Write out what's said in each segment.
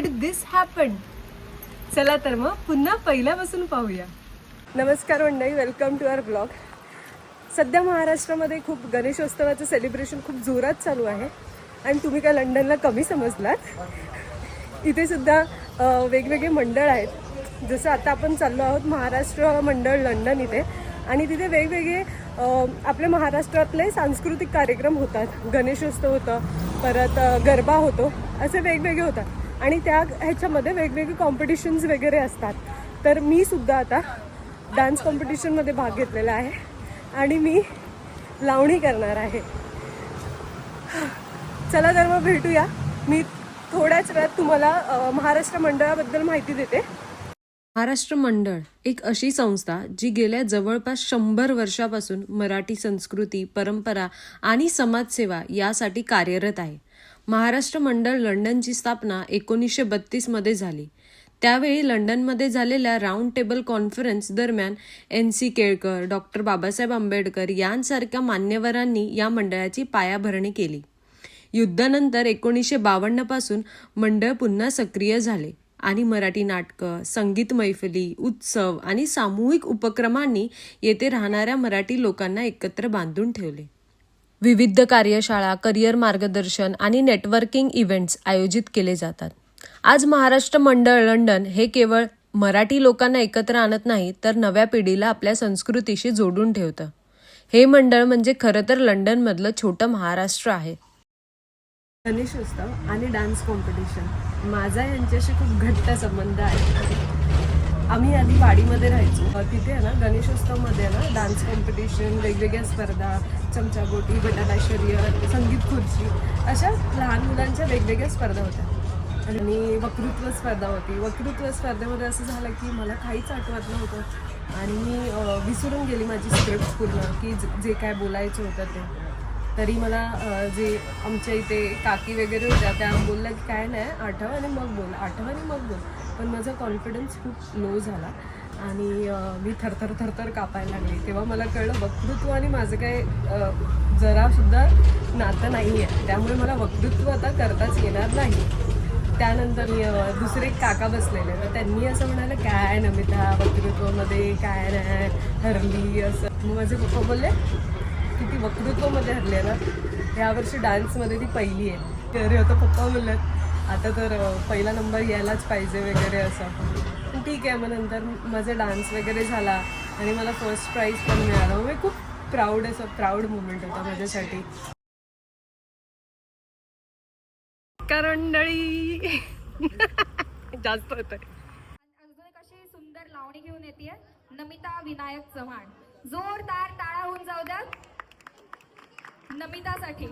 Did this happen चला तर मग पुन्हा पहिल्यापासून पाहूया. नमस्कार मंडळी वेलकम टू अवर ब्लॉग सध्या महाराष्ट्रामध्ये खूप गणेशोत्सवाचं सेलिब्रेशन खूप जोरात चालू आहे. आणि तुम्ही काय लंडनला कमी समजलात? इथे सुद्धा वेगवेगळे मंडळ आहेत. जसं आता आपण चाललो आहोत महाराष्ट्र मंडळ लंडन इथे. आणि तिथे वेगवेगळे आपल्या महाराष्ट्रातले सांस्कृतिक कार्यक्रम होतात. गणेशोत्सव होतं परत गरबा होतो. असे वेगवेगळे होतात. आणि त्या ह्याच्यामध्ये वेगवेगळे कॉम्पिटिशन्स वगैरे असतात. तर मी सुद्धा आता डान्स कॉम्पिटिशनमध्ये भाग घेतलेला आहे आणि मी लावणी करणार आहे. चला तर मग भेटूया. मी थोड्याच वेळात तुम्हाला महाराष्ट्र मंडळाबद्दल माहिती देते. महाराष्ट्र मंडळ एक अशी संस्था जी गेल्या जवळपास शंभर वर्षापासून मराठी संस्कृती परंपरा आणि समाजसेवा यासाठी कार्यरत आहे. महाराष्ट्र मंडळ लंडनची स्थापना एकोणीसशे बत्तीसमध्ये झाली. त्यावेळी लंडनमध्ये झालेल्या राऊंड टेबल कॉन्फरन्स दरम्यान N C Kelkar doctor Babasaheb Ambedkar यांसारख्या मान्यवरांनी या मंडळाची पायाभरणी केली. युद्धानंतर एकोणीसशे बावन्नपासून मंडळ पुन्हा सक्रिय झाले आणि मराठी नाटकं संगीत मैफली उत्सव आणि सामूहिक उपक्रमांनी येथे राहणाऱ्या मराठी लोकांना एकत्र बांधून ठेवले. विविध कार्यशाळा करिअर मार्गदर्शन आणि नेटवर्किंग इव्हेंट्स आयोजित केले जातात. आज महाराष्ट्र मंडळ लंडन हे केवळ मराठी लोकांना एकत्र आणत नाही तर नव्या पिढीला आपल्या संस्कृतीशी जोडून ठेवतं. हे मंडळ म्हणजे खरं तर लंडनमधलं छोटं महाराष्ट्र आहे. गणेश उत्सव आणि डान्स कॉम्पिटिशन माझा यांच्याशी खूप घट्ट संबंध आहे. आम्ही आधी वाडीमध्ये राहायचो. तिथे आहे ना गणेशोत्सवमध्ये आहे ना डान्स कॉम्पिटिशन वेगवेगळ्या स्पर्धा चमचागोटी बटाटा शर्यत संगीत खुर्ची अशा लहान मुलांच्या वेगवेगळ्या स्पर्धा होत्या. आणि वक्तृत्व स्पर्धा होती. वक्तृत्व स्पर्धेमध्ये असं झालं की मला काहीच आठवत नव्हतं. आणि मी विसरून गेली माझी स्क्रिप्ट पूर्ण की जे काय बोलायचं होतं ते. तरी मला जे आमच्या इथे काकी वगैरे होत्या त्या बोलल्या की काय नाही आठव आणि मग बोल आठव आणि मग बोल. पण माझा कॉन्फिडन्स खूप लो झाला. आणि मी थरथर थरथर कापायला लागली. तेव्हा मला कळलं वक्तृत्व आणि माझं काय जरासुद्धा नातं नाही आहे त्यामुळे मला वक्तृत्व आता करताच येणार नाही. त्यानंतर मी, दुसरे एक काका बसलेले. तर त्यांनी असं म्हणाले काय नमिता वक्तृत्वामध्ये काय नाही हरली असं. मग माझे पप्पा बोलले की ती वक्तृत्वामध्ये हरली ना? यावर्षी डान्समध्ये ती पहिली आहे. तर आता पप्पा बोलल्यात आता तर पहिला नंबर यायलाच पाहिजे वगैरे असं. ठीक आहे मग नंतर माझा डान्स वगैरे झाला आणि मला फर्स्ट प्राईज पण मिळालं. मी खूप प्राऊड असं प्राऊड मुमेंट होता माझ्यासाठी. करंडळी. जास्त होत अजून एक अशी सुंदर लावणी घेऊन येते नमिता विनायक चव्हाण. जोरदार टाळा होऊन जाऊ द्या. नमितासाठी.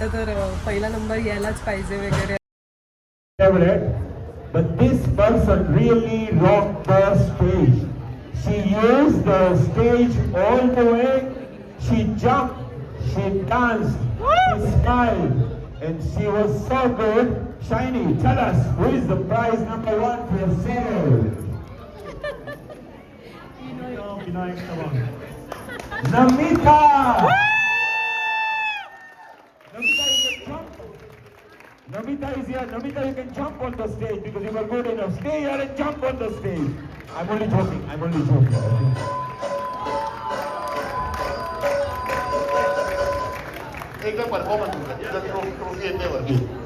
बोलल्यात आता तर अं, पहिला नंबर यायलाच पाहिजे वगैरे favorite, but this person really rocked the stage. She used the stage all the way. She jumped, she danced, she smiled, and she was so good. Shiny, tell us who is the prize number one for sale? Namita! Namita, Namita is here. Namita, you can jump on the stage because you were good enough. Stay here and jump on the stage. I'm only joking. I'm only joking. एकदम performance trophy येते वरती नक्षत्र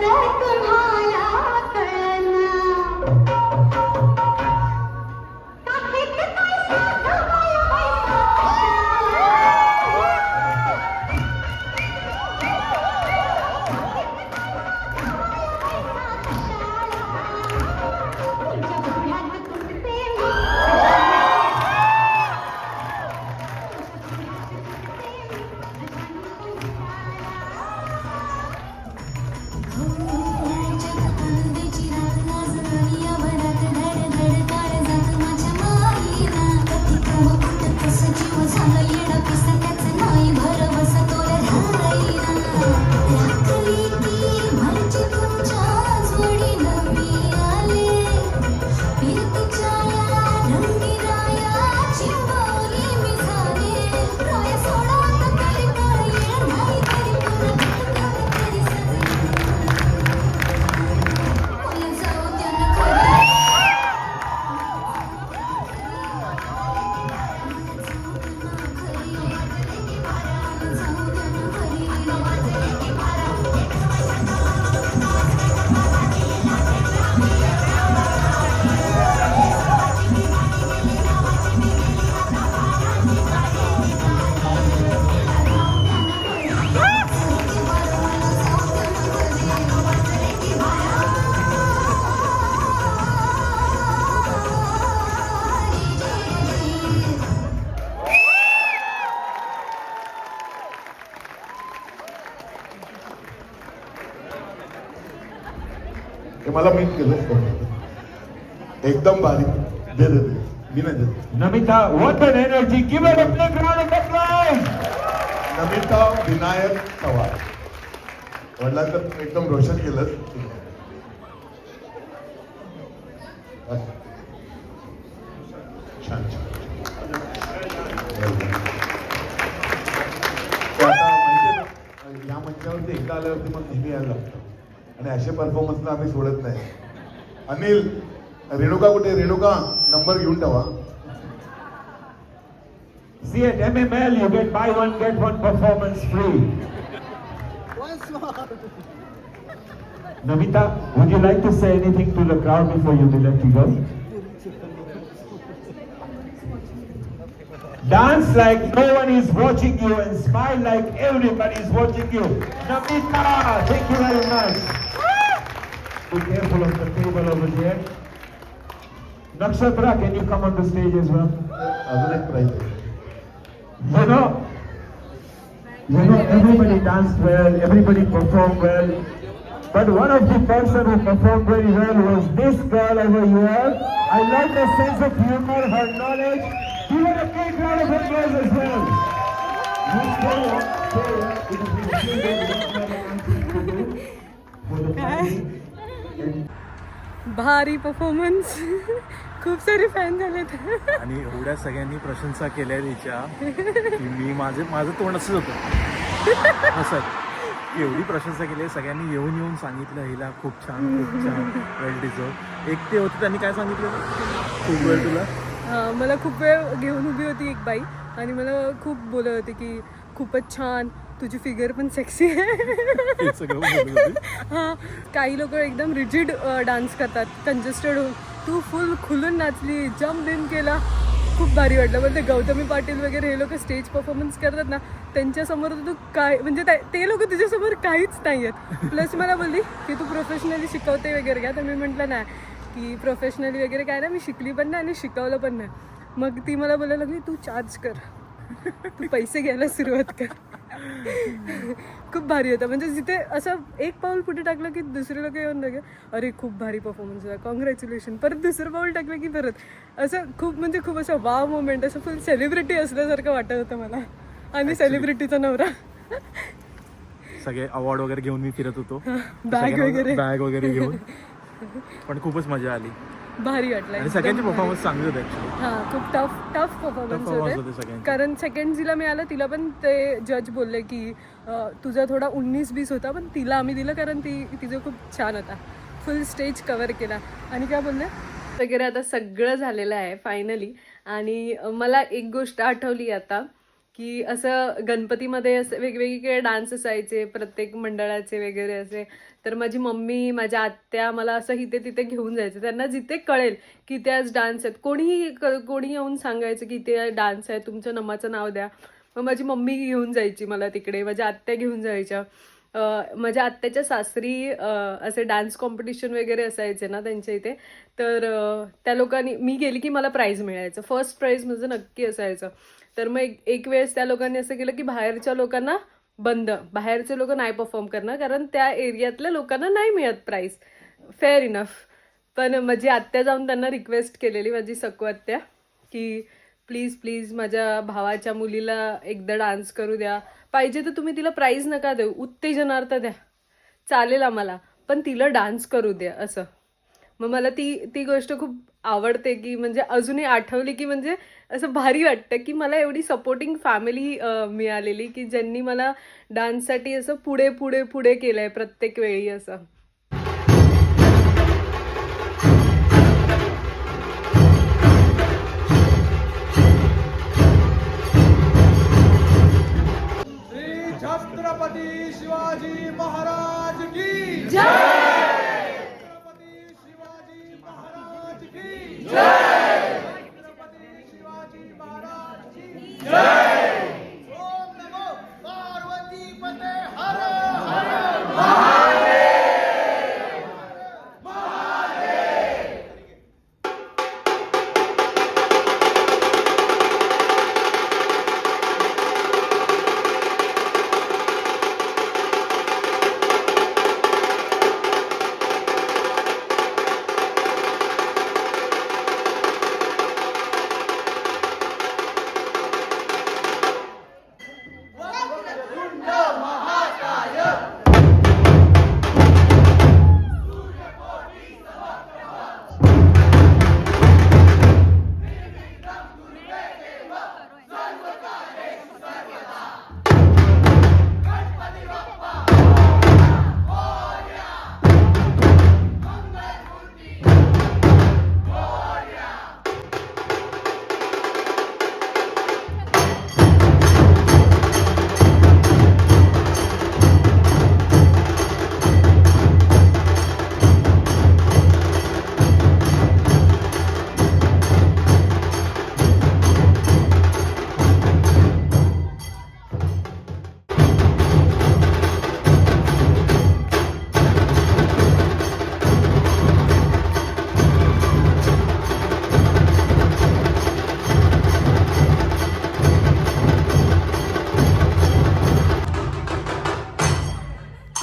तुम्हाला मला meet केलं. एकदम बारीक दे दे दे. मी नाही देत. her a big round of applause. Namita Vinayak Chavan. वडिलांचं एकदम रोशन केलं. छान छान. ना, या मंचावरती एकदा आल्यावरती मग नेहमी यायला लागतं. आणि असे परफॉर्मन्स आम्ही सोडत नाही. अनिल रेणुका कुठे? रेणुका नंबर घेऊन ठेवा. C eight M M L U get buy one get one performance free Namita would you like to say anything to the crowd before you delect you girl Dance like no one is watching you and smile like everybody is watching you. Namita, thank you very much. Be careful of the table over here. Nakshatra, can you come on the stage as well? You know, you know, everybody danced well, everybody performed well. But one of the person who performed very well was this girl over here. I love the sense of humor, her knowledge. Give a big round of applause as well. भारी performance खूप सारे fan झालेत. आणि एवढ्या सगळ्यांनी प्रशंसा केल्या तिच्या की मी माझे माझं तोंड असंच होतं. असं. एवढी प्रशंसा केली आहे. सगळ्यांनी येऊन येऊन सांगितलं हिला खूप छान खूप छान वेल डिझर्व एक ते होते त्यांनी काय सांगितलं? खूप वेळ तुला? मला खूप वेळ घेऊन उभी होती एक बाई आणि मला खूप बोलत होती की खूपच छान तुझी फिगर पण सेक्सी आहे. हे काही लोक एकदम रिजिड डान्स करतात कंजेस्टेड होऊन. तू फुल खुलून नाचली जम्प बिन केला. खूप भारी वाटलं. म्हणजे गौतमी पाटील वगैरे हे लोक स्टेज परफॉर्मन्स करतात ना त्यांच्यासमोर तर तू काय म्हणजे ते लोक तुझ्यासमोर काहीच नाही आहेत प्लस मला बोलली की तू प्रोफेशनली शिकवते वगैरे का? तर मी म्हटलं नाही. की प्रोफेशनली वगैरे काय ना मी शिकली पण नाही आणि शिकवलं पण नाही. मग ती मला बोलायला लागली तू चार्ज कर. तू पैसे घ्यायला सुरुवात कर. खूप भारी होतं. म्हणजे जिथे असं एक पाऊल पुढे टाकलं की दुसरे लोक येऊन लगे अरे खूप भारी परफॉर्मन्स होता. कॉंग्रॅच्युलेशन परत दुसरं पाऊल टाकलं की परत. असं खूप म्हणजे खूप असं वाव मोमेंट असं फुल सेलिब्रिटी असल्यासारखं वाटत होतं मला. आणि सेलिब्रिटीचा नवरा. सगळे अवॉर्ड वगैरे घेऊन मी फिरत होतो. बॅग वगैरे. बॅग वगैरे घेऊन. पण खूपच मजा आली. भारी वाटलं. आणि सगळ्यांचे परफॉर्मन्स चांगले होते हां खूप टफ टफ परफॉर्मन्स performance होते. होते सगळ्यांचे. कारण सेकंड जिला मिळालं तिला पण ते जज बोलले की अं, तुझा थोडा उन्नीस बीस होता पण तिला आम्ही दिलं कारण ती तिचं खूप छान होता. फुल स्टेज कव्हर केला. आणि काय बोलले? वगैरे आता सगळं झालेलं आहे फायनली आणि मला एक गोष्ट आठवली आता. की असं गणपतीमध्ये असं वेगवेगळे डान्स असायचे प्रत्येक मंडळाचे वगैरे असे. तर माझी मम्मी माझ्या आत्या मला असं इथे तिथे घेऊन जायचं. त्यांना जिथे कळेल की ते आज डान्स आहेत. कोणीही कोणी येऊन सांगायचं की इथे डान्स आहे तुमच्या नमाचं नाव द्या. मग माझी मम्मी घेऊन जायची मला तिकडे. माझ्या आत्या घेऊन जायच्या. माझ्या आत्याच्या सासरी असे डान्स कॉम्पिटिशन वगैरे असायचे ना त्यांच्या इथे. तर त्या लोकांनी मी गेली की मला प्राईज मिळायचं. फर्स्ट प्राईज माझं नक्की असायचं. तर मग एक एक वेळेस त्या लोकांनी असं केलं की बाहेरच्या लोकांना बंद. बाहेरचे लोक नाही परफॉर्म करणार कारण त्या एरियातल्या लोकांना नाही मिळत प्राईज फेअर इनफ पण माझी आत्या जाऊन त्यांना रिक्वेस्ट केलेली माझी सकू आत्या की प्लीज प्लीज माझ्या भावाच्या मुलीला एकदा डान्स करू द्या. पाहिजे तर तुम्ही तिला प्राईज नका देऊ. उत्तेजनार्थ द्या. चालेल आम्हाला पण तिला डान्स करू द्या असं. मग मला ती ती गोष्ट खूप आवडते की म्हणजे अजूनही आठवली की म्हणजे असं भारी वाटतं की मला एवढी सपोर्टिंग फॅमिली मिळालेली की ज्यांनी मला डान्ससाठी असं पुढे पुढे पुढे केलं आहे प्रत्येक वेळी असं. छत्रपती शिवाजी महाराज की जय! জয়